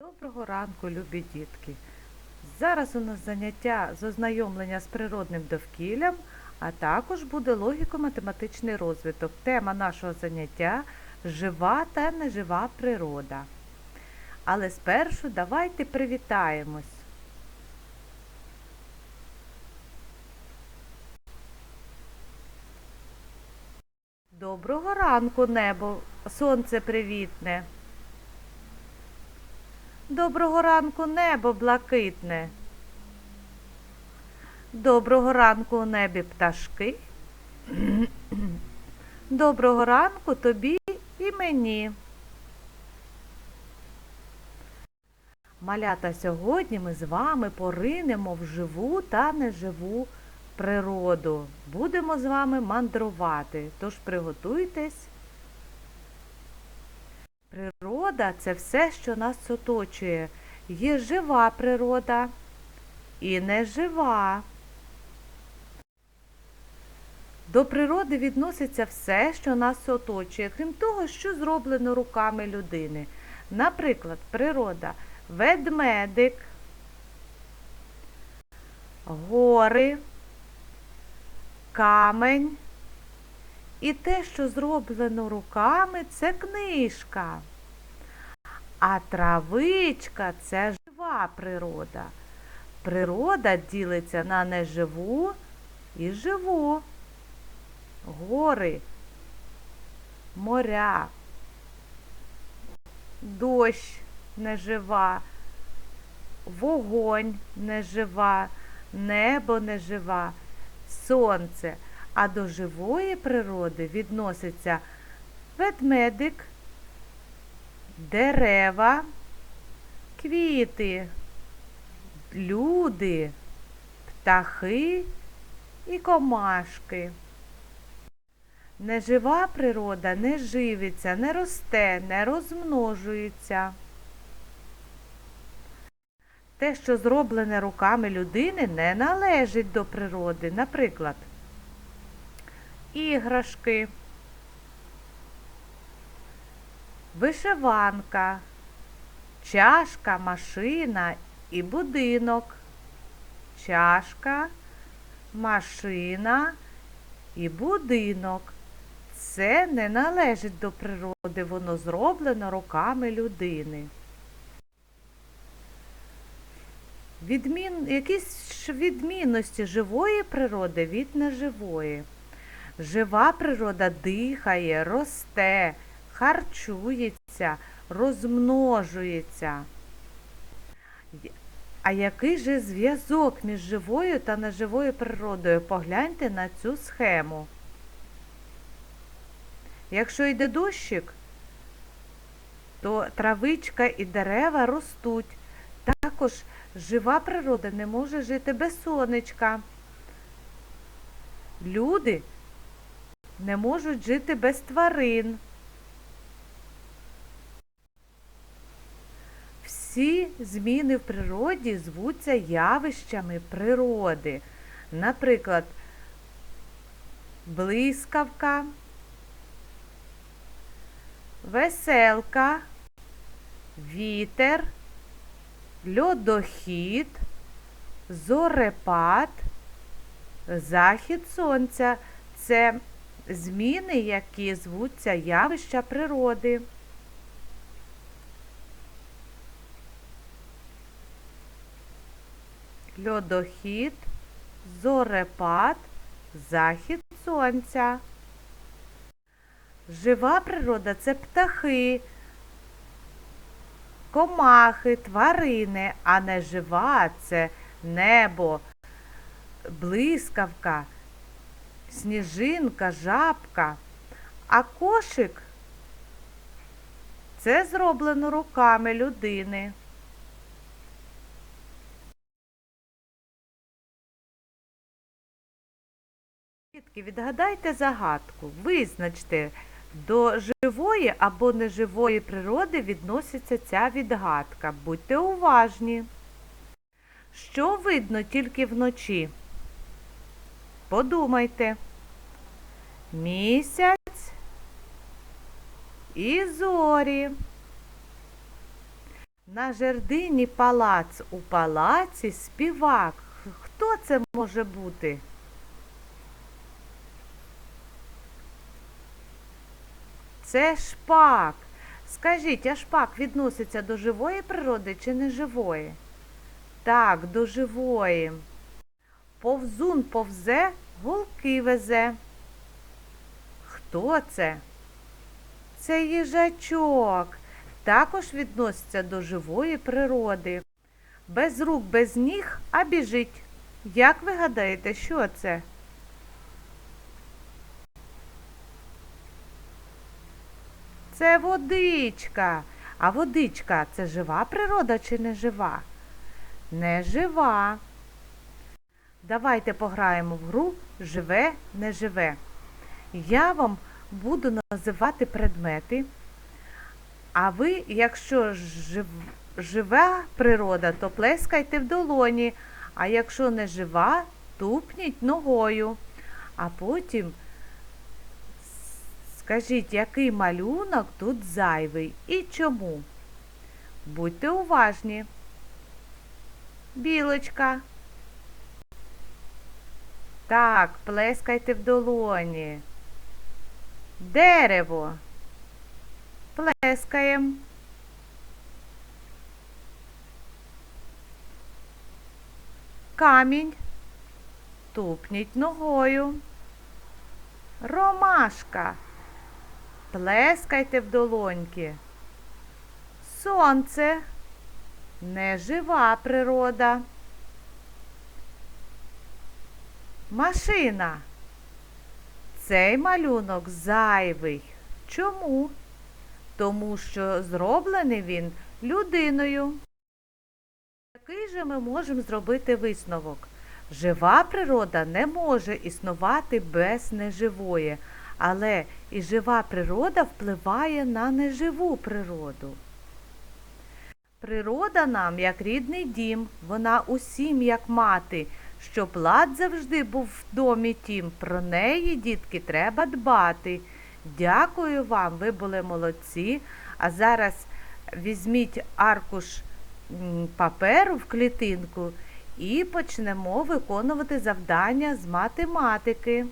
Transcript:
Доброго ранку, любі дітки! Зараз у нас заняття з ознайомлення з природним довкіллям, а також буде логіко-математичний розвиток. Тема нашого заняття жива та нежива природа. Але спершу давайте привітаємось. Доброго ранку, небо, сонце привітне. Доброго ранку, небо блакитне. Доброго ранку у небі пташки. Доброго ранку тобі і мені. Малята, сьогодні ми з вами поринемо в живу та неживу природу. Будемо з вами мандрувати, тож приготуйтесь. Природа це все, що нас оточує. Є жива природа і нежива. До природи відноситься все, що нас оточує, крім того, що зроблено руками людини. Наприклад, природа ведмедик, гори, камень. І те, що зроблено руками, це книжка. А травичка це жива природа. Природа ділиться на неживу і живу. Гори, моря, дощ нежива, вогонь нежива, небо нежива, сонце. А до живої природи відноситься ведмедик, дерева, квіти, люди, птахи і комашки. Нежива природа не живиться, не росте, не розмножується. Те, що зроблене руками людини, не належить до природи. Наприклад, іграшки, вишиванка, чашка, машина і будинок, чашка, машина і будинок. Це не належить до природи, воно зроблено руками людини. Відмін... Якісь відмінності живої природи від неживої. Жива природа дихає, росте, харчується, розмножується. А який же зв'язок між живою та неживою природою? Погляньте на цю схему. Якщо йде дощик, то травичка і дерева ростуть. Також жива природа не може жити без сонечка. Люди не можуть жити без тварин. Всі зміни в природі звуться явищами природи. Наприклад, блискавка, веселка, вітер, льодохід, зорепад, захід сонця це зміни, які звуться явища природи. Льодохід, зорепад, захід сонця. Жива природа це птахи, комахи, тварини, а не жива це небо, блискавка, сніжинка, жабка. А кошик це зроблено руками людини. Дітки, відгадайте загадку, визначте, до живої або неживої природи відноситься ця відгадка. Будьте уважні. Що видно тільки вночі? Подумайте. Місяць і зорі. На жердині палац, у палаці співак. Хто це може бути? Це шпак. Скажіть, а шпак відноситься до живої природи чи неживої? Так, до живої. Повзун повзе, голки везе. Хто це? Це їжачок. Також відноситься до живої природи. Без рук, без ніг, а біжить. Як ви гадаєте, що це? Це водичка. А водичка це жива природа чи не жива? Не жива. Давайте пограємо в гру живе, не живе. Я вам буду називати предмети. А ви, якщо жив, жива природа, то плескайте в долоні, а якщо не жива, тупніть ногою. А потім скажіть, який малюнок тут зайвий і чому. Будьте уважні. Білочка. Так, плескайте в долоні. Дерево. Плескаємо. Камінь. Тупніть ногою. Ромашка. Плескайте в долоньки. Сонце. Нежива природа. Машина. Цей малюнок зайвий. Чому? Тому що зроблений він людиною. Який же ми можемо зробити висновок? Жива природа не може існувати без неживої, але і жива природа впливає на неживу природу. Природа нам як рідний дім, вона усім як мати, щоб лад завжди був в домі тім, про неї, дітки, треба дбати. Дякую вам, ви були молодці. А зараз візьміть аркуш паперу в клітинку і почнемо виконувати завдання з математики.